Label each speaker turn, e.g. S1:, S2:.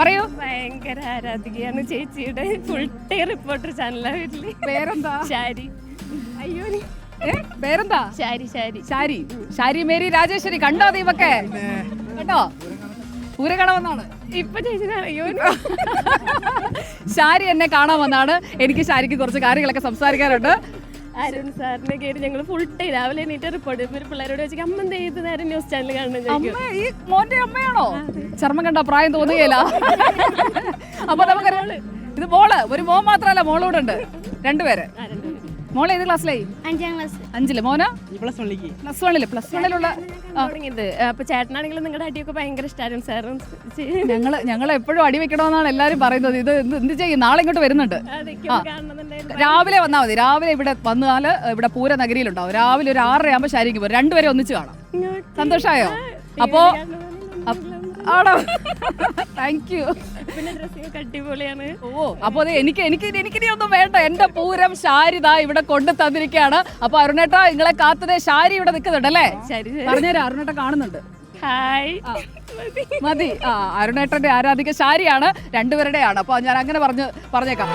S1: പറയൂ.
S2: ഭയങ്കര ആരാധികയാണ് ചേച്ചിയുടെ ഫുൾ ടൈം റിപ്പോർട്ടർ ചാനലാണ് വീട്ടിൽ.
S1: പേരെന്താ?
S2: ശാരി അയ്യോ
S1: പേരെന്താ?
S2: ശാരി ശാരി
S1: ശാരി ശാരി മേരി രാജേശ്വരി കണ്ടോ ദീപക്കെ കേട്ടോ പൂര കാണാൻ വന്നാണ്
S2: ഇപ്പൊ ചേച്ചിനോ
S1: ശാരി എന്നെ കാണാൻ വന്നാണ് എനിക്ക് ശാരിക്ക് കുറച്ച് കാര്യങ്ങളൊക്കെ സംസാരിക്കാനുണ്ട്.
S2: അരുൺ സാറിനെ കയറി ഞങ്ങൾ ഫുൾ ടൈം രാവിലെ എണീറ്റ് റിപ്പോർട്ട് പിള്ളേരോട് വെച്ചാൽ അമ്മ എന്ത് ചെയ്ത് നേരം ന്യൂസ് ചാനൽ കാണുന്നത്
S1: അമ്മ ഈ മോന്റെ അമ്മയാണോ? ചർമ്മം കണ്ട പ്രായം തോന്നുകയില്ല. അപ്പൊ നമുക്ക് ഇത് മോൾ ഒരു മോൻ മാത്രല്ല മോളൂടെ ഉണ്ട്. രണ്ടുപേര് മോളെ ഏത് ക്ലാസ്സിലായി?
S2: അഞ്ചാം ക്ലാസ്.
S1: അഞ്ചിൽ. മോന?
S3: പ്ലസ് വണ്ണിലേക്ക്
S1: പ്ലസ് വണ്ണിൽ പ്ലസ് വണ്ണിലുള്ള
S2: തുടങ്ങിയത്. അപ്പൊ ചേട്ടനാണെങ്കിലും നിങ്ങളുടെ അടിയൊക്കെ ഭയങ്കര ഇഷ്ടമായിരുന്നു സാറും
S1: ഞങ്ങൾ ഞങ്ങൾ എപ്പോഴും അടി വെക്കണമെന്നാണ് എല്ലാരും പറയുന്നത്. ഇത് എന്ത് ചെയ്യും? നാളെ ഇങ്ങോട്ട് വരുന്നുണ്ട്. രാവിലെ വന്നാൽ മതി. രാവിലെ ഇവിടെ വന്നാൽ ഇവിടെ പൂര നഗരിയിലുണ്ടാവും. രാവിലെ ഒരു ആറര ആകുമ്പോൾ ശരിക്കും രണ്ടുപേരെ ഒന്നിച്ച് കാണാം. സന്തോഷമായോ? അപ്പ് ആണോ താങ്ക് യു
S2: പിന്നെ ഡ്രസ്സിങ് ഒക്കെ അടിപൊളിയാണ്.
S1: ഓ അതെ എനിക്ക് എനിക്ക് എനിക്കിനി ഒന്നും വേണ്ട. എന്റെ പൂരം ശാരിത ഇവിടെ കൊണ്ടു തന്നിരിക്കുകയാണ്. അപ്പൊ അരുണേട്ട നിങ്ങളെ കാത്തത് ശാരി ഇവിടെ നിൽക്കുന്നുണ്ട് അല്ലേ?
S2: ശരി.
S1: പറഞ്ഞുതരാം അരുണേട്ട കാണുന്നുണ്ട്.
S2: ഹായ്
S1: മതി. ആ അരുണേട്ടന്റെ ആരാധിക ശാരിയാണ് രണ്ടുപേരുടെയാണ്. അപ്പൊ ഞാൻ അങ്ങനെ പറഞ്ഞു പറഞ്ഞേക്കാം.